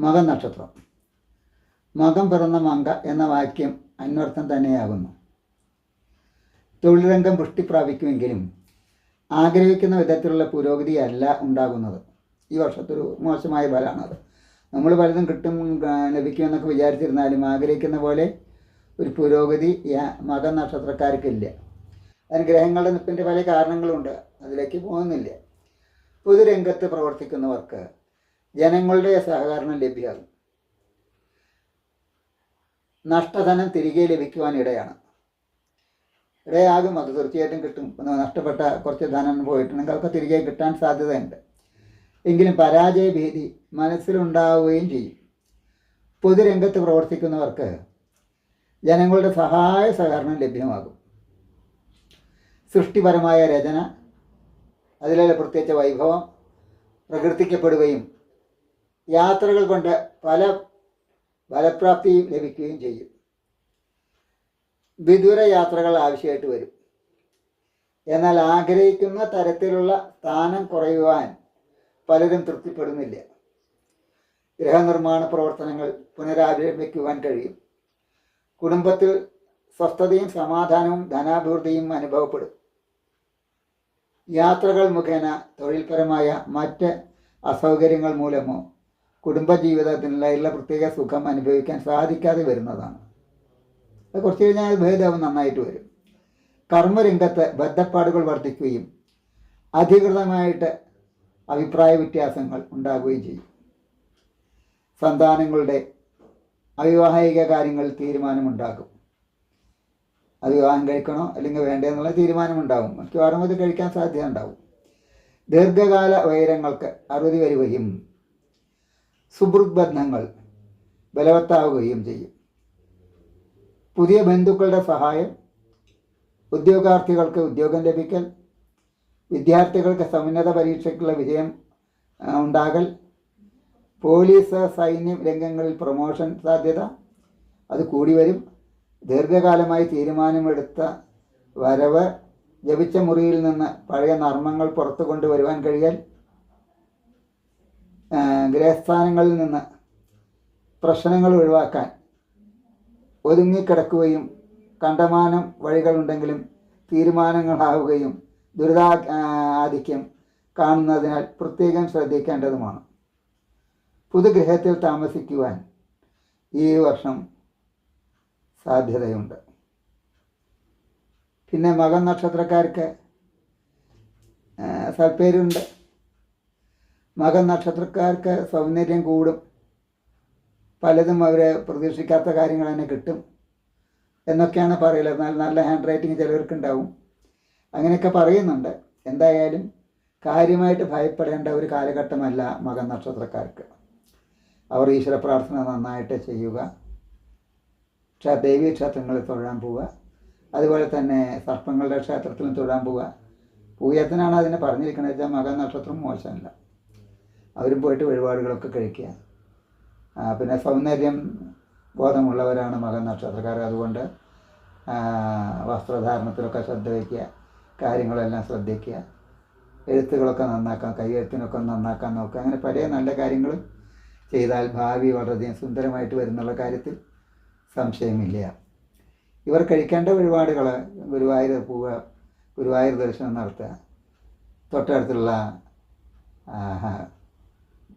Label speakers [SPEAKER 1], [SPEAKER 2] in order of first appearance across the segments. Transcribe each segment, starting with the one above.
[SPEAKER 1] മകം നക്ഷത്രം. മകം പിറന്ന മങ്ക എന്ന വാക്യം അന്വർത്ഥം തന്നെയാകുന്നു. തൊഴിൽ രംഗം പുഷ്ടി പ്രാപിക്കുമെങ്കിലും ആഗ്രഹിക്കുന്ന വിധത്തിലുള്ള പുരോഗതിയല്ല ഉണ്ടാകുന്നത്. ഈ വർഷത്തൊരു മോശമായ ഫലമാണത് നമ്മൾ പലതും കിട്ടും ലഭിക്കുമെന്നൊക്കെ വിചാരിച്ചിരുന്നാലും ആഗ്രഹിക്കുന്ന പോലെ ഒരു പുരോഗതി മക നക്ഷത്രക്കാർക്കില്ല അതിന് ഗ്രഹങ്ങളുടെ നിപ്പിന്റെ പല കാരണങ്ങളുണ്ട്. അതിലേക്ക് പോകുന്നില്ല. പൊതുരംഗത്ത് പ്രവർത്തിക്കുന്നവർക്ക് ജനങ്ങളുടെ സഹകരണം ലഭ്യമാകും. നഷ്ടധനം തിരികെ ലഭിക്കുവാൻ ഇടയാണ്. ഇടയാകും. അത് തീർച്ചയായിട്ടും കിട്ടും. നഷ്ടപ്പെട്ട കുറച്ച് ധനം പോയിട്ടുണ്ടെങ്കിൽ അതൊക്കെ തിരികെ കിട്ടാൻ സാധ്യതയുണ്ട്. എങ്കിലും പരാജയ ഭീതി മനസ്സിലുണ്ടാവുകയും ചെയ്യും. പൊതുരംഗത്ത് പ്രവർത്തിക്കുന്നവർക്ക് ജനങ്ങളുടെ സഹായ സഹകരണം ലഭ്യമാകും. സൃഷ്ടിപരമായ രചന അതിലെ പ്രത്യേകിച്ച് വൈഭവം പ്രകീർത്തിക്കപ്പെടുകയും യാത്രകൾ കൊണ്ട് പല ഫലപ്രാപ്തിയും ലഭിക്കുകയും ചെയ്യും. വിദൂര യാത്രകൾ ആവശ്യമായിട്ട് വരും. എന്നാൽ ആഗ്രഹിക്കുന്ന തരത്തിലുള്ള സ്ഥാനം കുറയുവാൻ പലരും തൃപ്തിപ്പെടുന്നില്ല. ഗൃഹനിർമ്മാണ പ്രവർത്തനങ്ങൾ പുനരാരംഭിക്കുവാൻ കഴിയും. കുടുംബത്തിൽ സ്വസ്ഥതയും സമാധാനവും ധനാഭിവൃദ്ധിയും അനുഭവപ്പെടും. യാത്രകൾ മുഖേന തൊഴിൽപരമായ മറ്റ് അസൗകര്യങ്ങൾ മൂലമോ കുടുംബജീവിതത്തിനുള്ള പ്രത്യേക സുഖം അനുഭവിക്കാൻ സാധിക്കാതെ വരുന്നതാണ്. അത് കുറച്ച് കഴിഞ്ഞാൽ ഭേദാവും നന്നായിട്ട് വരും. കർമ്മരംഗത്ത് ബദ്ധപ്പാടുകൾ വർദ്ധിക്കുകയും അധികൃതമായിട്ട് അഭിപ്രായ വ്യത്യാസങ്ങൾ ഉണ്ടാകുകയും ചെയ്യും. സന്താനങ്ങളുടെ അവിവാഹിക കാര്യങ്ങളിൽ തീരുമാനമുണ്ടാകും. അത് വിവാഹം കഴിക്കണോ അല്ലെങ്കിൽ വേണ്ടേ എന്നുള്ള തീരുമാനമുണ്ടാകും. മിക്കവാറും അത് കഴിക്കാൻ സാധ്യത ഉണ്ടാവും ദീർഘകാല വൈരങ്ങൾക്ക് അറുതി വരികയും സുഹൃത് ബന്ധങ്ങൾ ബലവത്താവുകയും ചെയ്യും. പുതിയ ബന്ധുക്കളുടെ സഹായം ഉദ്യോഗാർത്ഥികൾക്ക് ഉദ്യോഗം ലഭിക്കൽ വിദ്യാർത്ഥികൾക്ക് സമുന്നത പരീക്ഷയ്ക്കുള്ള വിജയം ഉണ്ടാകൽ പോലീസ് സൈന്യം രംഗങ്ങളിൽ പ്രൊമോഷൻ സാധ്യത അത് കൂടി വരും. ദീർഘകാലമായി തീരുമാനമെടുത്ത വരവ് ജപിച്ച മുറിയിൽ നിന്ന് പഴയ നർമ്മങ്ങൾ പുറത്തു കൊണ്ടുവരുവാൻ കഴിയൽ ആ, ഗൃഹസ്ഥാനങ്ങളിൽ നിന്ന് പ്രശ്നങ്ങൾ ഒഴിവാക്കാൻ ഒതുങ്ങിക്കിടക്കുകയും കണ്ടമാനം വഴികളുണ്ടെങ്കിലും തീരുമാനങ്ങളാവുകയും ദുരിതാ ആധിക്യം കാണുന്നതിനാൽ പ്രത്യേകം ശ്രദ്ധിക്കേണ്ടതുമാണ്. പുതുഗ്രഹത്തിൽ താമസിക്കുവാൻ ഈ വർഷം സാധ്യതയുണ്ട്. പിന്നെ മകൻ നക്ഷത്രക്കാർക്ക് സൽപ്പേരുണ്ട്. മകൻ നക്ഷത്രക്കാർക്ക് സൗന്ദര്യം കൂടും. പലതും അവർ പ്രതീക്ഷിക്കാത്ത കാര്യങ്ങൾ തന്നെ കിട്ടും എന്നൊക്കെയാണ് പറയൽ. എന്നാൽ നല്ല ഹാൻഡ് റൈറ്റിംഗ് ചിലവർക്ക് ഉണ്ടാവും അങ്ങനെയൊക്കെ പറയുന്നുണ്ട്. എന്തായാലും കാര്യമായിട്ട് ഭയപ്പെടേണ്ട ഒരു കാലഘട്ടമല്ല മകൻ നക്ഷത്രക്കാർക്ക്. അവർ ഈശ്വര പ്രാർത്ഥന നന്നായിട്ട് ചെയ്യുക. ദേവീ ക്ഷേത്രങ്ങളിൽ തൊഴാൻ പോവുക. അതുപോലെ തന്നെ സർപ്പങ്ങളുടെ ക്ഷേത്രത്തിലും തൊഴാൻ പോവുക. പൂയത്തിനാണ് അതിനെ പറഞ്ഞിരിക്കുന്നത് വെച്ചാൽ മകൻ നക്ഷത്രം മോശമല്ല. അവരും പോയിട്ട് വഴിപാടുകളൊക്കെ കഴിക്കുക പിന്നെ സൗന്ദര്യം ബോധമുള്ളവരാണ് മകൻ നക്ഷത്രക്കാർ അതുകൊണ്ട് വസ്ത്രധാരണത്തിലൊക്കെ ശ്രദ്ധ വയ്ക്കുക കാര്യങ്ങളെല്ലാം ശ്രദ്ധിക്കുക എഴുത്തുകളൊക്കെ നന്നാക്കാൻ കൈയെഴുത്തിനൊക്കെ നന്നാക്കാൻ നോക്കുക. അങ്ങനെ പല നല്ല കാര്യങ്ങൾ ചെയ്താൽ ഭാവി വളരെയധികം സുന്ദരമായിട്ട് വരുന്നുള്ള കാര്യത്തിൽ സംശയമില്ല. ഇവർ കഴിക്കേണ്ട വഴിപാടുകൾ ഗുരുവായൂർ പോവുക ഗുരുവായൂർ ദർശനം നടത്തുക. തൊട്ടടുത്തുള്ള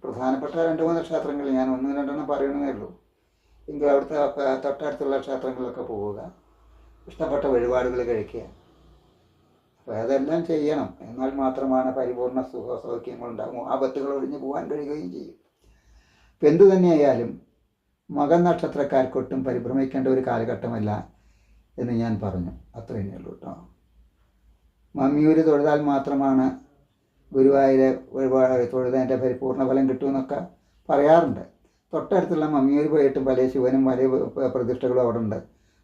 [SPEAKER 1] പ്രധാനപ്പെട്ട രണ്ട് മൂന്ന് ക്ഷേത്രങ്ങൾ ഞാൻ ഒന്ന് രണ്ടെണ്ണം പറയണമെന്നേ ഉള്ളൂ. എങ്കിൽ അവിടുത്തെ തൊട്ടടുത്തുള്ള ക്ഷേത്രങ്ങളിലൊക്കെ പോവുക. ഇഷ്ടപ്പെട്ട വഴിപാടുകൾ കഴിക്കുക. അപ്പോൾ അതെല്ലാം ചെയ്യണം. എന്നാൽ മാത്രമാണ് പരിപൂർണ സുഖ സൗഖ്യങ്ങൾ ഉണ്ടാകും ആപത്തുകൾ ഒഴിഞ്ഞു പോകാൻ കഴിയുകയും ചെയ്യും. ഇപ്പം എന്തു തന്നെയായാലും മകൻ നക്ഷത്രക്കാർക്കൊട്ടും പരിഭ്രമിക്കേണ്ട ഒരു കാലഘട്ടമല്ല എന്ന് ഞാൻ പറഞ്ഞു. അത്രയേ ഉള്ളൂ കേട്ടോ മമ്മിയൂര് തൊഴുതാൽ മാത്രമാണ് ഗുരുവായൂർ ഒരുപാട് തൊഴുതതിന്റെ പരിപൂർണ ഫലം കിട്ടുമെന്നൊക്കെ പറയാറുണ്ട്. തൊട്ടടുത്തുള്ള മമ്മിയൂർ പോയിട്ടും പല ശിവനും പല പ്രതിഷ്ഠകളും അവിടെ ഉണ്ട്.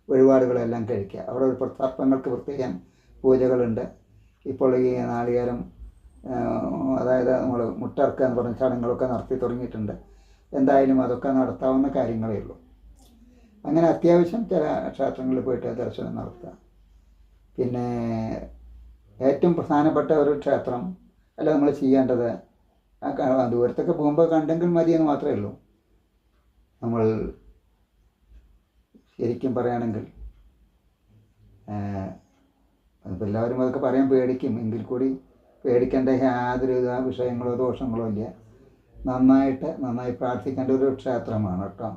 [SPEAKER 1] വഴിപാടുകളെല്ലാം കഴിക്കുക. അവിടെ ഒരു സർപ്പങ്ങൾക്ക് പ്രത്യേകം പൂജകളുണ്ട്. ഇപ്പോൾ ഈ നാളികേരം അതായത് നമ്മൾ മുട്ടർക്കുക എന്ന് പറഞ്ഞ ചടങ്ങുകളൊക്കെ നടത്തി തുടങ്ങിയിട്ടുണ്ട്. എന്തായാലും അതൊക്കെ നടത്താവുന്ന കാര്യങ്ങളേ ഉള്ളൂ. അങ്ങനെ അത്യാവശ്യം ചില ക്ഷേത്രങ്ങളിൽ പോയിട്ട് ദർശനം നടത്തുക. പിന്നെ ഏറ്റവും പ്രധാനപ്പെട്ട ഒരു ക്ഷേത്രം അല്ല നമ്മൾ ചെയ്യേണ്ടത് ആ ദൂരത്തൊക്കെ പോകുമ്പോൾ കണ്ടെങ്കിൽ മതി എന്ന് മാത്രമേ ഉള്ളൂ. നമ്മൾ ശരിക്കും പറയുകയാണെങ്കിൽ അതിപ്പോൾ എല്ലാവരും അതൊക്കെ പറയാൻ പേടിക്കും. എങ്കിൽ കൂടി പേടിക്കേണ്ട യാതൊരു വിഷയങ്ങളോ ദോഷങ്ങളോ ഇല്ല. നന്നായിട്ട് നന്നായി പ്രാർത്ഥിക്കേണ്ട ഒരു ക്ഷേത്രമാണ് കേട്ടോ.